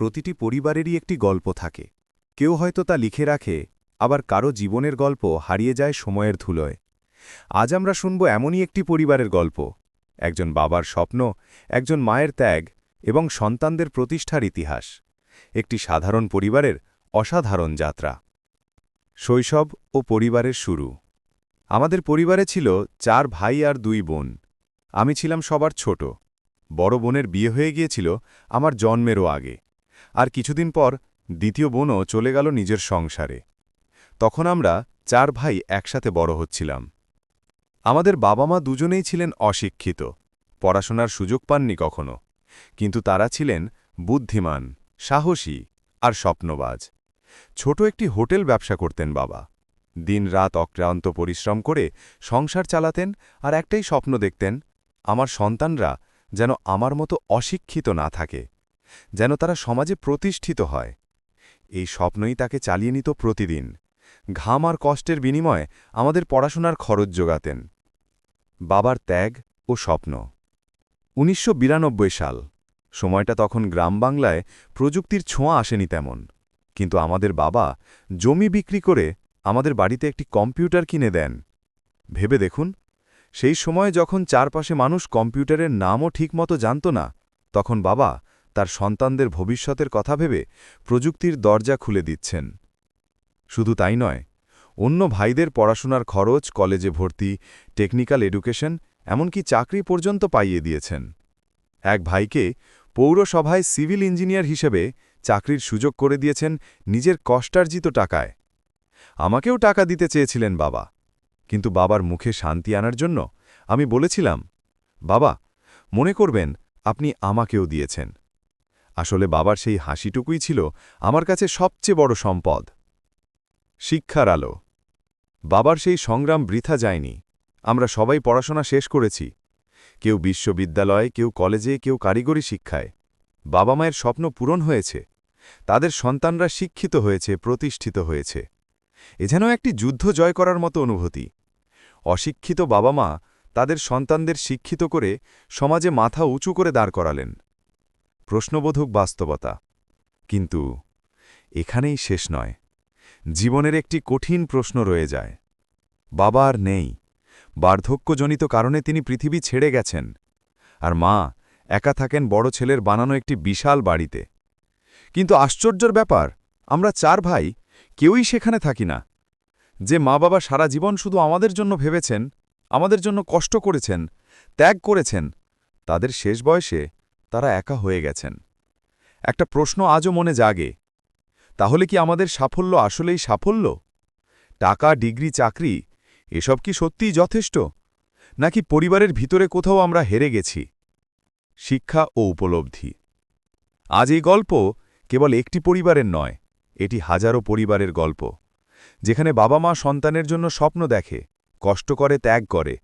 প্রতিটি পরিবারেরই একটি গল্প থাকে। কেউ হয়তো তা লিখে রাখে, আবার কারও জীবনের গল্প হারিয়ে যায় সময়ের ধুলোয়। আজ আমরা শুনব এমনই একটি পরিবারের গল্প। একজন বাবার স্বপ্ন, একজন মায়ের ত্যাগ এবং সন্তানদের প্রতিষ্ঠার ইতিহাস। একটি সাধারণ পরিবারের অসাধারণ যাত্রা। শৈশব ও পরিবারের শুরু। আমাদের পরিবারে ছিল চার ভাই আর দুই বোন। আমি ছিলাম সবার ছোট। বড় বোনের বিয়ে হয়ে গিয়েছিল আমার জন্মেরও আগে। আর কিছুদিন পর দ্বিতীয় বোনও চলে গেল নিজের সংসারে। তখন আমরা চার ভাই একসাথে বড় হচ্ছিলাম। আমাদের বাবা মা দুজনেই ছিলেন অশিক্ষিত, পড়াশোনার সুযোগ পাননি কখনো, কিন্তু তারা ছিলেন বুদ্ধিমান, সাহসী আর স্বপ্নবাজ। ছোট একটি হোটেল ব্যবসা করতেন বাবা। দিন রাত অক্রান্ত পরিশ্রম করে সংসার চালাতেন আর একটাই স্বপ্ন দেখতেন, আমার সন্তানরা যেন আমার মতো অশিক্ষিত না থাকে। যেন তারা সমাজে প্রতিষ্ঠিত হয়। এই স্বপ্নই তাকে চালিয়ে নিত প্রতিদিন। ঘাম আর কষ্টের বিনিময়ে আমাদের পড়াশোনার খরচ যোগাতেন। বাবার ত্যাগ ও স্বপ্ন। উনিশশো বিরানব্বই সাল। সময়টা তখন গ্রাম বাংলায় প্রযুক্তির ছোঁয়া আসেনি তেমন। কিন্তু আমাদের বাবা জমি বিক্রি করে আমাদের বাড়িতে একটি কম্পিউটার কিনে দেন। ভেবে দেখুন, সেই সময় যখন চারপাশে মানুষ কম্পিউটারের নামও ঠিকমতো জানত না, তখন বাবা তার সন্তানদের ভবিষ্যতের কথা ভেবে প্রযুক্তির দরজা খুলে দিচ্ছেন। শুধু তাই নয়, অন্য ভাইদের পড়াশোনার খরচ, কলেজে ভর্তি, টেকনিক্যাল এডুকেশন, এমনকি চাকরি পর্যন্ত পাইয়ে দিয়েছেন। এক ভাইকে পৌরসভায় সিভিল ইঞ্জিনিয়ার হিসেবে চাকরির সুযোগ করে দিয়েছেন নিজের কষ্টার্জিত টাকায়। আমাকেও টাকা দিতে চেয়েছিলেন বাবা, কিন্তু বাবার মুখে শান্তি আনার জন্য আমি বলেছিলাম, বাবা, মনে করবেন, আপনি আমাকেও দিয়েছেন। আসলে বাবার সেই হাসিটুকুই ছিল আমার কাছে সবচেয়ে বড় সম্পদ। শিক্ষার আলো। বাবার সেই সংগ্রাম বৃথা যায়নি। আমরা সবাই পড়াশোনা শেষ করেছি। কেউ বিশ্ববিদ্যালয়ে, কেউ কলেজে, কেউ কারিগরি শিক্ষায়। বাবা মায়ের স্বপ্ন পূরণ হয়েছে। তাদের সন্তানরা শিক্ষিত হয়েছে, প্রতিষ্ঠিত হয়েছে। এ যেন একটি যুদ্ধ জয় করার মতো অনুভূতি। অশিক্ষিত বাবা মা তাদের সন্তানদের শিক্ষিত করে সমাজে মাথা উঁচু করে দাঁড় করালেন। প্রশ্নবোধক বাস্তবতা। কিন্তু এখানেই শেষ নয়। জীবনের একটি কঠিন প্রশ্ন রয়ে যায়। বাবা আর নেই। বার্ধক্যজনিত কারণে তিনি পৃথিবী ছেড়ে গেছেন। আর মা একা থাকেন বড় ছেলের বানানো একটি বিশাল বাড়িতে। কিন্তু আশ্চর্যর ব্যাপার, আমরা চার ভাই কেউই সেখানে থাকি না। যে মা বাবা সারা জীবন শুধু আমাদের জন্য ভেবেছেন, আমাদের জন্য কষ্ট করেছেন, ত্যাগ করেছেন, তাদের শেষ বয়সে তারা একা হয়ে গেছেন। একটা প্রশ্ন আজও মনে জাগে, তাহলে কি আমাদের সাফল্য আসলেই সাফল্য? টাকা, ডিগ্রি, চাকরি, এসব কি সত্যিই যথেষ্ট? নাকি পরিবারের ভিতরে কোথাও আমরা হেরে গেছি? শিক্ষা ও উপলব্ধি। আজ এই গল্প কেবল একটি পরিবারের নয়, এটি হাজারো পরিবারের গল্প, যেখানে বাবা মা সন্তানের জন্য স্বপ্ন দেখে, কষ্ট করে, ত্যাগ করে,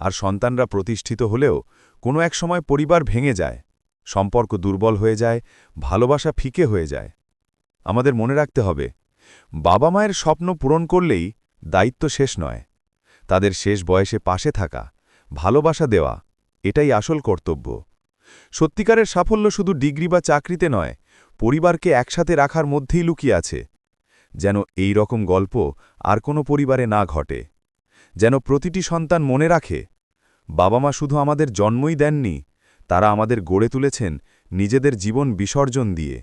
আর সন্তানরা প্রতিষ্ঠিত হলেও কোনো এক সময় পরিবার ভেঙে যায়। সম্পর্ক দুর্বল হয়ে যায়, ভালোবাসা ফিকে হয়ে যায়। আমাদের মনে রাখতে হবে, বাবা মায়ের স্বপ্ন পূরণ করলেই দায়িত্ব শেষ নয়। তাদের শেষ বয়সে পাশে থাকা, ভালোবাসা দেওয়া, এটাই আসল কর্তব্য। সত্যিকারের সাফল্য শুধু ডিগ্রি বা চাকরিতে নয়, পরিবারকে একসাথে রাখার মধ্যেই লুকিয়ে আছে। যেন এই রকম গল্প আর কোনো পরিবারে না ঘটে। যেন প্রতিটি সন্তান মনে রাখে, বাবা মা শুধু আমাদের জন্মই দেননি তারা আমাদের গড়ে তুলেছেন নিজেদের জীবন বিসর্জন দিয়ে।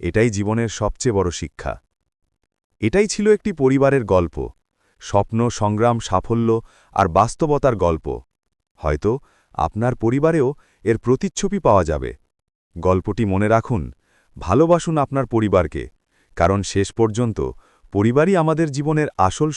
এটাই জীবনের সবচেয়ে বড় শিক্ষা। এটাই ছিল একটি পরিবারের গল্প, স্বপ্ন, সংগ্রাম, সাফল্য আর বাস্তবতার গল্প। হয়তো আপনার পরিবারেও এর প্রতিচ্ছবি পাওয়া যাবে। গল্পটি মনে রাখুন, ভালোবাসুন আপনার পরিবারকে, কারণ শেষ পর্যন্ত পরিবারই আমাদের জীবনের আসল